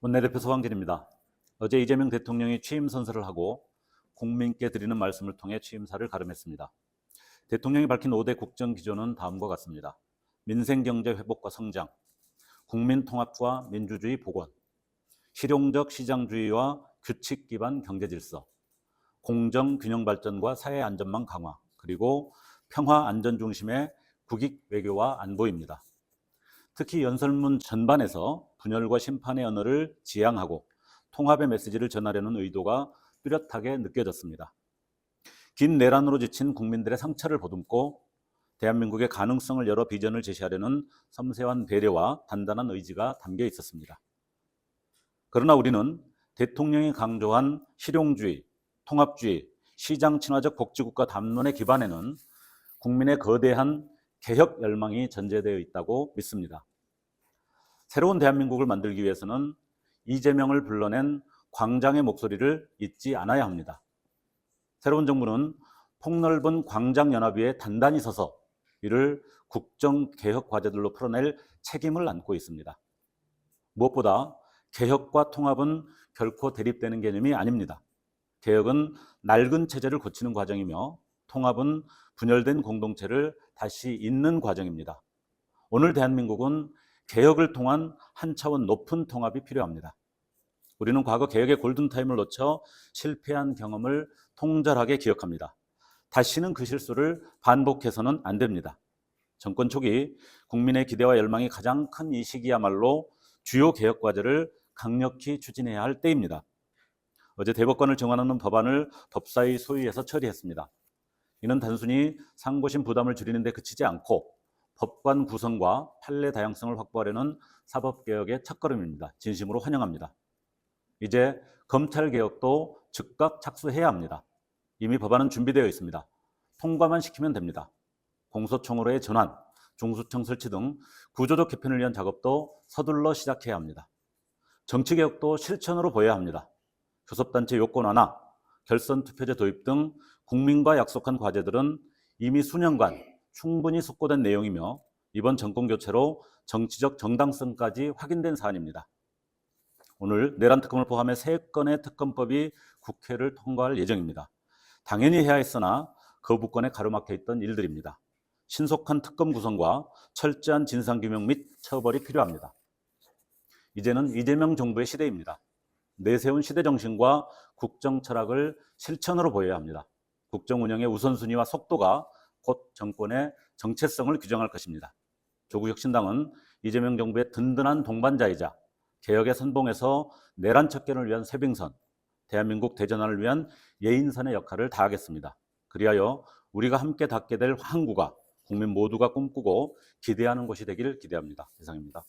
원내대표 소강진입니다. 어제 이재명 대통령이 취임 선서를 하고 국민께 드리는 말씀을 통해 취임사를 가름했습니다. 대통령이 밝힌 5대 국정 기조는 다음과 같습니다. 민생 경제 회복과 성장, 국민 통합과 민주주의 복원, 실용적 시장주의와 규칙 기반 경제 질서, 공정 균형 발전과 사회 안전망 강화, 그리고 평화 안전 중심의 국익 외교와 안보입니다. 특히 연설문 전반에서 분열과 심판의 언어를 지향하고 통합의 메시지를 전하려는 의도가 뚜렷하게 느껴졌습니다. 긴 내란으로 지친 국민들의 상처를 보듬고 대한민국의 가능성을 열어 비전을 제시하려는 섬세한 배려와 단단한 의지가 담겨 있었습니다. 그러나 우리는 대통령이 강조한 실용주의, 통합주의, 시장 친화적 복지국가 담론의 기반에는 국민의 거대한 개혁 열망이 전제되어 있다고 믿습니다. 새로운 대한민국을 만들기 위해서는 이재명을 불러낸 광장의 목소리를 잊지 않아야 합니다. 새로운 정부는 폭넓은 광장 연합위에 단단히 서서 이를 국정 개혁 과제들로 풀어낼 책임을 안고 있습니다. 무엇보다 개혁과 통합은 결코 대립되는 개념이 아닙니다. 개혁은 낡은 체제를 고치는 과정이며 통합은 분열된 공동체를 다시 잇는 과정입니다. 오늘 대한민국은 개혁을 통한 한 차원 높은 통합이 필요합니다. 우리는 과거 개혁의 골든타임을 놓쳐 실패한 경험을 통절하게 기억합니다. 다시는 그 실수를 반복해서는 안 됩니다. 정권 초기 국민의 기대와 열망이 가장 큰 이 시기야말로 주요 개혁 과제를 강력히 추진해야 할 때입니다. 어제 대법관을 정하는 법안을 법사위 소위에서 처리했습니다. 이는 단순히 상고심 부담을 줄이는 데 그치지 않고 법관 구성과 판례 다양성을 확보하려는 사법개혁의 첫걸음입니다. 진심으로 환영합니다. 이제 검찰 개혁도 즉각 착수해야 합니다. 이미 법안은 준비되어 있습니다. 통과만 시키면 됩니다. 공소청으로의 전환, 중수청 설치 등 구조적 개편을 위한 작업도 서둘러 시작해야 합니다. 정치개혁도 실천으로 보여야 합니다. 교섭단체 요건 완화, 결선 투표제 도입 등 국민과 약속한 과제들은 이미 수년간 충분히 숙고된 내용이며 이번 정권 교체로 정치적 정당성까지 확인된 사안입니다. 오늘 내란 특검을 포함해 세 건의 특검법이 국회를 통과할 예정입니다. 당연히 해야 했으나 거부권에 가로막혀 있던 일들입니다. 신속한 특검 구성과 철저한 진상규명 및 처벌이 필요합니다. 이제는 이재명 정부의 시대입니다. 내세운 시대 정신과 국정 철학을 실천으로 보여야 합니다. 국정 운영의 우선순위와 속도가 곧 정권의 정체성을 규정할 것입니다. 조국혁신당은 이재명 정부의 든든한 동반자이자 개혁의 선봉에서 내란 척결을 위한 쇄빙선, 대한민국 대전환을 위한 예인선의 역할을 다하겠습니다. 그리하여 우리가 함께 닿게 될 항구가 국민 모두가 꿈꾸고 기대하는 곳이 되기를 기대합니다. 이상입니다.